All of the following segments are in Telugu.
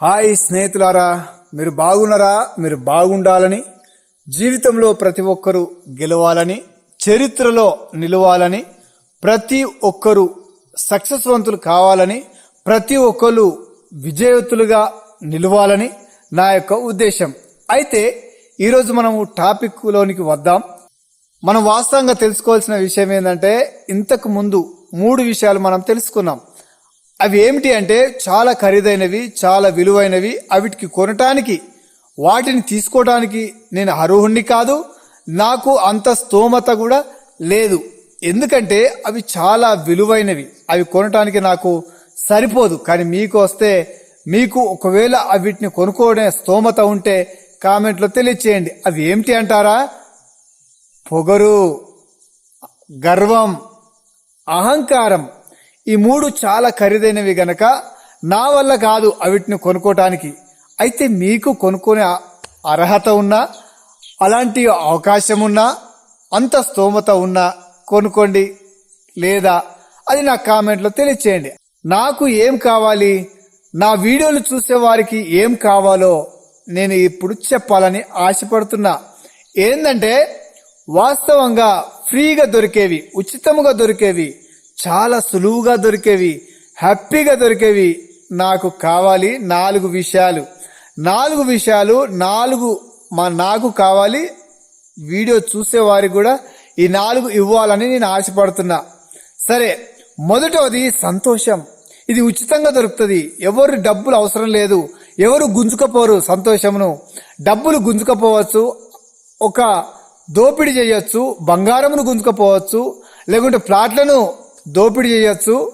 హాయ్ స్నేహితులారా మీరు బాగున్నారా? మీరు బాగుండాలని జీవితంలో ప్రతి ఒక్కరూ గెలవాలని చరిత్రలో నిలవాలని ప్రతి ఒక్కరూ సక్సెస్వంతులు కావాలని ప్రతి ఒక్కరు విజయవంతులుగా నిలవాలని నా యొక్క ఉద్దేశం. అయితే ఈరోజు మనము టాపిక్లోనికి వద్దాం. మనం వాస్తవంగా తెలుసుకోవాల్సిన విషయం ఏంటంటే ఇంతకు ముందు మూడు విషయాలు మనం తెలుసుకున్నాం. అవి ఏమిటి అంటే చాలా ఖరీదైనవి చాలా విలువైనవి అవిటికి కొనటానికి వాటిని తీసుకోవడానికి నేను అర్హుణ్ణి కాదు నాకు అంత స్తోమత కూడా లేదు. ఎందుకంటే అవి చాలా విలువైనవి. అవి కొనటానికి నాకు సరిపోదు. కానీ మీకు వస్తే మీకు ఒకవేళ వీటిని కొనుక్కోవడే స్తోమత ఉంటే కామెంట్లో తెలియచేయండి. అవి ఏమిటి అంటారా? పొగరు గర్వం అహంకారం ఈ మూడు చాలా ఖరీదైనవి గనక నా వల్ల కాదు అవిటిని కొనుక్కోటానికి. అయితే మీకు కొనుక్కునే అర్హత ఉన్నా అలాంటి అవకాశం ఉన్నా అంత స్తోమత ఉన్నా కొనుక్కోండి. లేదా అది నా కామెంట్లో తెలియచేయండి. నాకు ఏం కావాలి? నా వీడియోలు చూసే వారికి ఏం కావాలో నేను ఇప్పుడు చెప్పాలని ఆశపడుతున్నా. ఏంటంటే వాస్తవంగా ఫ్రీగా దొరికేవి ఉచితంగా దొరికేవి చాలా సులువుగా దొరికేవి హ్యాపీగా దొరికేవి నాకు కావాలి నాలుగు విషయాలు. నాలుగు విషయాలు నాలుగు మా నాకు కావాలి వీడియో చూసే వారికి కూడా ఈ నాలుగు ఇవ్వాలని నేను ఆశపడుతున్నా. సరే మొదటవది సంతోషం. ఇది ఉచితంగా దొరుకుతుంది. ఎవరు డబ్బులు అవసరం లేదు. ఎవరు గుంజుకపోరు సంతోషమును. డబ్బులు గుంజుకపోవచ్చు ఒక దోపిడీ చేయొచ్చు బంగారమును గుంజుకపోవచ్చు లేకుంటే ప్లాట్లను దోపిడీ చేయొచ్చు.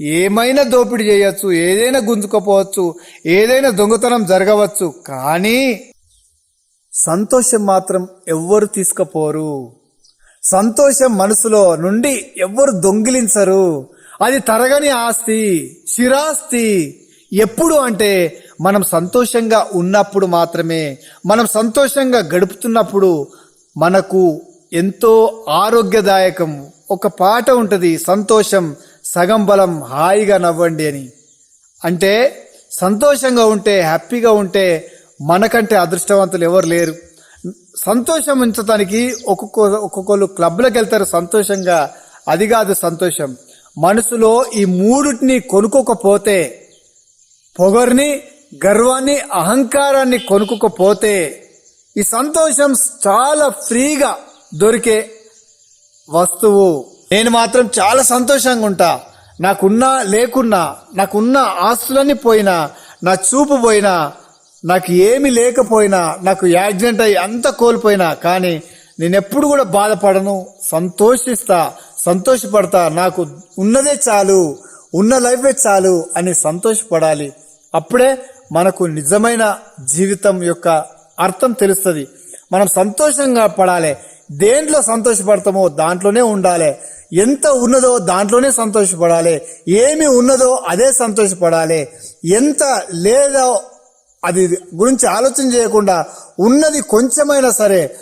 ఏమైనా దోపిడీ చేయొచ్చు. ఏదైనా గుంజుకపోవచ్చు. ఏదైనా దొంగతనం జరగవచ్చు. కానీ సంతోషం మాత్రం ఎవ్వరు తీసుకుపోరు. సంతోషం మనసులో నుండి ఎవ్వరు దొంగిలించరు. అది తరగని ఆస్తి శిరాస్తి ఎప్పుడు అంటే మనం సంతోషంగా ఉన్నప్పుడు మాత్రమే. మనం సంతోషంగా గడుపుతున్నప్పుడు మనకు ఎంతో ఆరోగ్యదాయకం. ఒక పాట ఉంటుంది సంతోషం సగం బలం హాయిగా నవ్వండి అని. అంటే సంతోషంగా ఉంటే హ్యాపీగా ఉంటే మనకంటే అదృష్టవంతులు ఎవరు లేరు. సంతోషం ఉంచడానికి ఒక్కొక్క ఒక్కొక్కరు క్లబ్లకు వెళ్తారు సంతోషంగా. అది కాదు సంతోషం. మనసులో ఈ మూడుటిని కొనుక్కోకపోతే పొగర్ని గర్వాన్ని అహంకారాన్ని కొనుక్కోకపోతే ఈ సంతోషం చాలా ఫ్రీగా దొరికే వస్తువు. నేను మాత్రం చాలా సంతోషంగా ఉంటా. నాకున్నా లేకున్నా నాకున్న ఆస్తులన్నీ పోయినా నా చూపు పోయినా నాకు ఏమి లేకపోయినా నాకు యాక్సిడెంట్ అయ్యి అంత కోల్పోయినా కానీ నేను ఎప్పుడు కూడా బాధపడను. సంతోషిస్తా సంతోషపడతా. నాకు ఉన్నదే చాలు ఉన్న లైఫే చాలు అని సంతోషపడాలి. అప్పుడే మనకు నిజమైన జీవితం యొక్క అర్థం తెలుస్తుంది. మనం సంతోషంగా పడాలి. దేంట్లో సంతోషపడతామో దాంట్లోనే ఉండాలి. ఎంత ఉన్నదో దాంట్లోనే సంతోషపడాలి. ఏమి ఉన్నదో అదే సంతోషపడాలి. ఎంత లేదో అది గురించి ఆలోచన చేయకుండా ఉన్నది కొంచెమైనా సరే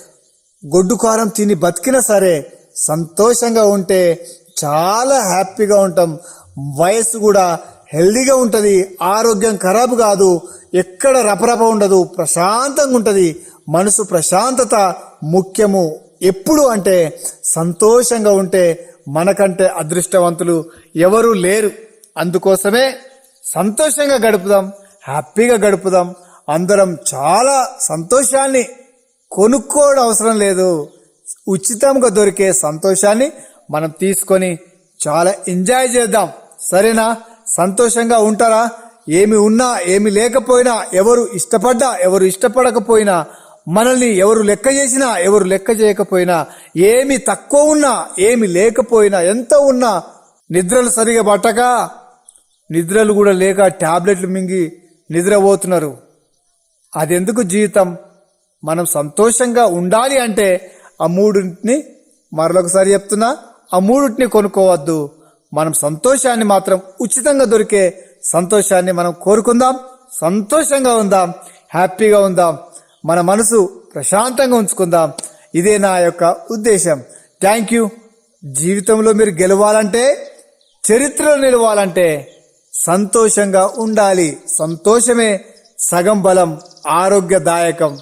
గొడ్డు కారం తిని బతికినా సరే సంతోషంగా ఉంటే చాలా హ్యాపీగా ఉంటాం. వయసు కూడా హెల్దీగా ఉంటుంది ఆరోగ్యం ఖరాబ్ కాదు ఎక్కడ రపరప ఉండదు ప్రశాంతంగా ఉంటుంది. మనసు ప్రశాంతత ముఖ్యము. ఎప్పుడు అంటే సంతోషంగా ఉంటే మనకంటే అదృష్టవంతులు ఎవరూ లేరు. అందుకోసమే సంతోషంగా గడుపుదాం హ్యాపీగా గడుపుదాం. అందరం చాలా సంతోషాన్ని కొనుక్కోవడం అవసరం లేదు. ఉచితంగా దొరికే సంతోషాన్ని మనం తీసుకొని చాలా ఎంజాయ్ చేద్దాం. సరేనా? సంతోషంగా ఉంటారా? ఏమి ఉన్నా ఏమి లేకపోయినా ఎవరు ఇష్టపడ్డా ఎవరు ఇష్టపడకపోయినా మనల్ని ఎవరు లెక్క చేసినా ఎవరు లెక్క చేయకపోయినా ఏమి తక్కువ ఉన్నా ఏమి లేకపోయినా ఎంత ఉన్నా నిద్రలు సరిగా పట్టక నిద్రలు కూడా లేక ట్యాబ్లెట్లు మింగి నిద్రపోతున్నారు. అదెందుకు జీవితం? మనం సంతోషంగా ఉండాలి అంటే ఆ మూడింటిని మరొకసారి చెప్తున్నా ఆ మూడింటిని కొనుక్కోవద్దు. మనం సంతోషాన్ని మాత్రం ఉచితంగా దొరికే సంతోషాన్ని మనం కోరుకుందాం సంతోషంగా ఉందాం హ్యాపీగా ఉందాం. మన మనసు ప్రశాంతంగా ఉంచుకుందాం. ఇదే నా యొక్క ఉద్దేశం. థ్యాంక్ యూ జీవితంలో మీరు గెలవాలంటే చరిత్రలో నిలవాలంటే సంతోషంగా ఉండాలి. సంతోషమే సగం బలం ఆరోగ్యదాయకం.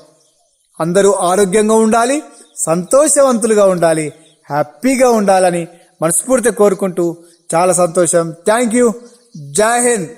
అందరూ ఆరోగ్యంగా ఉండాలి సంతోషవంతులుగా ఉండాలి హ్యాపీగా ఉండాలని మనస్ఫూర్తి కోరుకుంటూ చాలా సంతోషం. థ్యాంక్ యూ జై హింద్.